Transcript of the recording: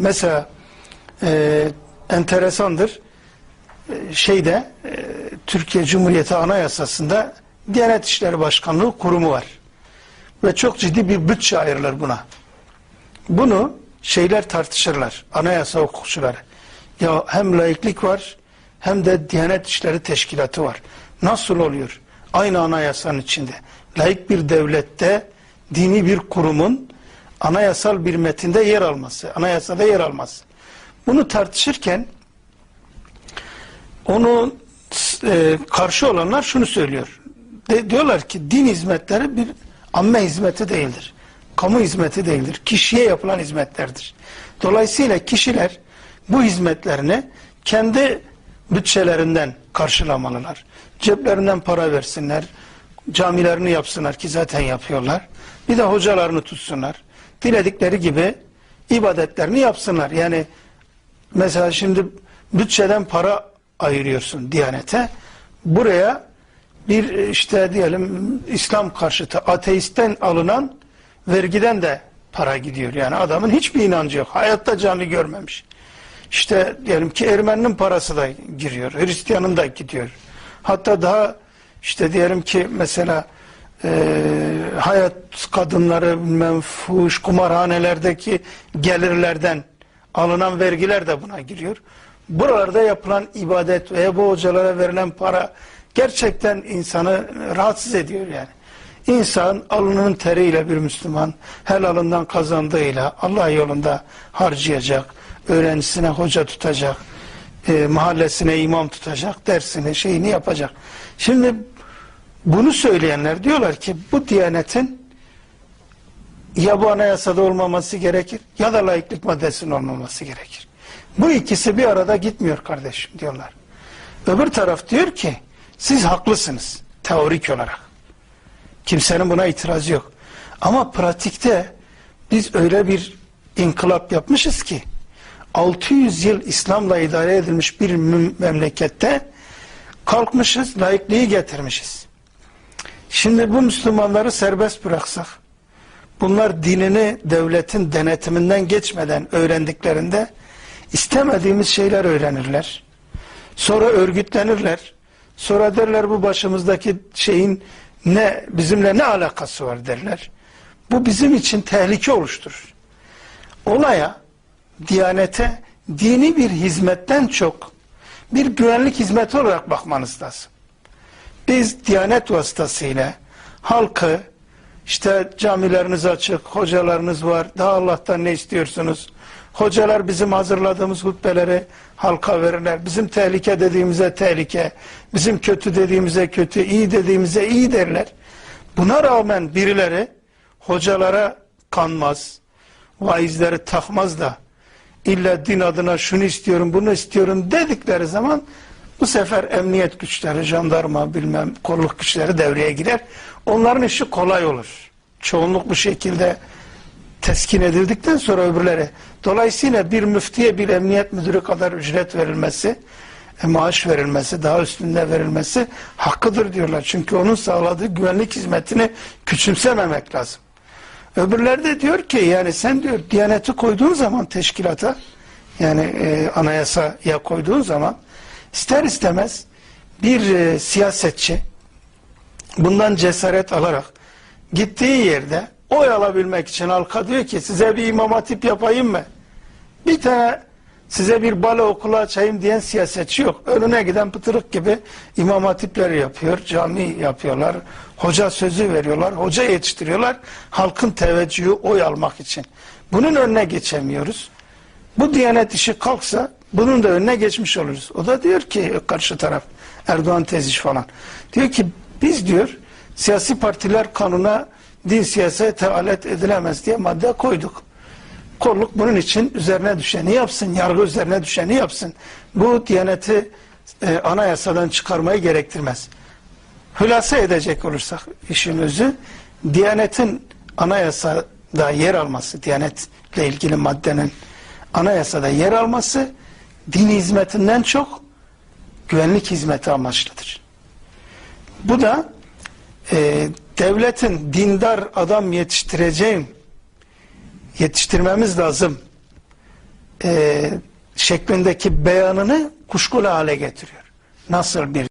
Mesela e, enteresandır e, şeyde e, Türkiye Cumhuriyeti Anayasası'nda Diyanet İşleri Başkanlığı kurumu var. Ve çok ciddi bir bütçe ayırılır buna. Bunu şeyler tartışırlar. Anayasa hukukçuları. Ya hem laiklik var hem de Diyanet İşleri Teşkilatı var. Nasıl oluyor? Aynı anayasanın içinde. Laik bir devlette dini bir kurumun anayasal bir metinde yer alması, anayasada yer alması. Bunu tartışırken onu e, karşı olanlar şunu söylüyor. De, diyorlar ki din hizmetleri bir amme hizmeti değildir. Kamu hizmeti değildir. Kişiye yapılan hizmetlerdir. Dolayısıyla kişiler bu hizmetlerini kendi bütçelerinden karşılamalılar. Ceplerinden para versinler. Camilerini yapsınlar ki zaten yapıyorlar. Bir de hocalarını tutsunlar. Diledikleri gibi ibadetlerini yapsınlar. Yani mesela şimdi bütçeden para ayırıyorsun Diyanete. Buraya bir işte diyelim İslam karşıtı ateistten alınan vergiden de para gidiyor. Yani adamın hiçbir inancı yok. Hayatta cami görmemiş. İşte diyelim ki Ermeninin parası da giriyor. Hristiyanın da gidiyor. Hatta daha işte diyelim ki mesela e, hayat kadınları bilmem kumarhanelerdeki gelirlerden alınan vergiler de buna giriyor. Buralarda yapılan ibadet veya bu hocalara verilen para gerçekten insanı rahatsız ediyor yani. İnsan alnının teriyle bir Müslüman helalından kazandığıyla Allah yolunda harcayacak, öğrencisine hoca tutacak, e, mahallesine imam tutacak, dersini şeyini yapacak. Şimdi bunu söyleyenler diyorlar ki bu diyanetin ya bu anayasada olmaması gerekir ya da laiklik maddesinin olmaması gerekir. Bu ikisi bir arada gitmiyor kardeşim diyorlar. Öbür taraf diyor ki siz haklısınız teorik olarak. Kimsenin buna itirazı yok. Ama pratikte biz öyle bir inkılap yapmışız ki 600 yıl İslam'la idare edilmiş bir memlekette kalkmışız, laikliği getirmişiz. Şimdi bu Müslümanları serbest bıraksak, bunlar dinini devletin denetiminden geçmeden öğrendiklerinde istemediğimiz şeyler öğrenirler. Sonra örgütlenirler. Sonra derler bu başımızdaki şeyin ne bizimle ne alakası var derler. Bu bizim için tehlike oluşturur. Olaya, diyanete, dini bir hizmetten çok bir güvenlik hizmeti olarak bakmanız lazım. Biz diyanet vasıtasıyla halkı işte camileriniz açık, hocalarınız var, daha Allah'tan ne istiyorsunuz? Hocalar bizim hazırladığımız hutbeleri halka verirler. Bizim tehlike dediğimize tehlike, bizim kötü dediğimize kötü, iyi dediğimize iyi derler. Buna rağmen birileri hocalara kanmaz, vaizleri takmaz da illa din adına şunu istiyorum, bunu istiyorum dedikleri zaman bu sefer emniyet güçleri, jandarma, bilmem kolluk güçleri devreye girer. Onların işi kolay olur. Çoğunluk bu şekilde teskin edildikten sonra öbürleri. Dolayısıyla bir müftiye bir emniyet müdürü kadar ücret verilmesi, e, maaş verilmesi, daha üstünde verilmesi hakkıdır diyorlar. Çünkü onun sağladığı güvenlik hizmetini küçümsememek lazım. Öbürleri de diyor ki yani sen diyor Diyaneti koyduğun zaman teşkilata yani e, anayasaya koyduğun zaman ister istemez bir e, siyasetçi bundan cesaret alarak gittiği yerde oy alabilmek için halka diyor ki size bir imam hatip yapayım mı? Bir tane size bir balo okulu açayım diyen siyasetçi yok. Önüne giden pıtırık gibi imam hatipleri yapıyor, cami yapıyorlar, hoca sözü veriyorlar, hoca yetiştiriyorlar. Halkın teveccühü oy almak için. Bunun önüne geçemiyoruz. Bu diyanet işi kalksa bunun da önüne geçmiş oluruz. O da diyor ki karşı taraf Erdoğan teziş falan. Diyor ki biz diyor siyasi partiler kanuna din siyasete alet edilemez diye madde koyduk. Kolluk bunun için üzerine düşeni yapsın, yargı üzerine düşeni yapsın. Bu diyaneti e, anayasadan çıkarmayı gerektirmez. Hülasa edecek olursak işin özü, diyanetin anayasada yer alması, diyanetle ilgili maddenin anayasada yer alması, din hizmetinden çok güvenlik hizmeti amaçlıdır. Bu da e, devletin dindar adam yetiştireceğim, yetiştirmemiz lazım e, şeklindeki beyanını kuşkulu hale getiriyor. Nasıl bir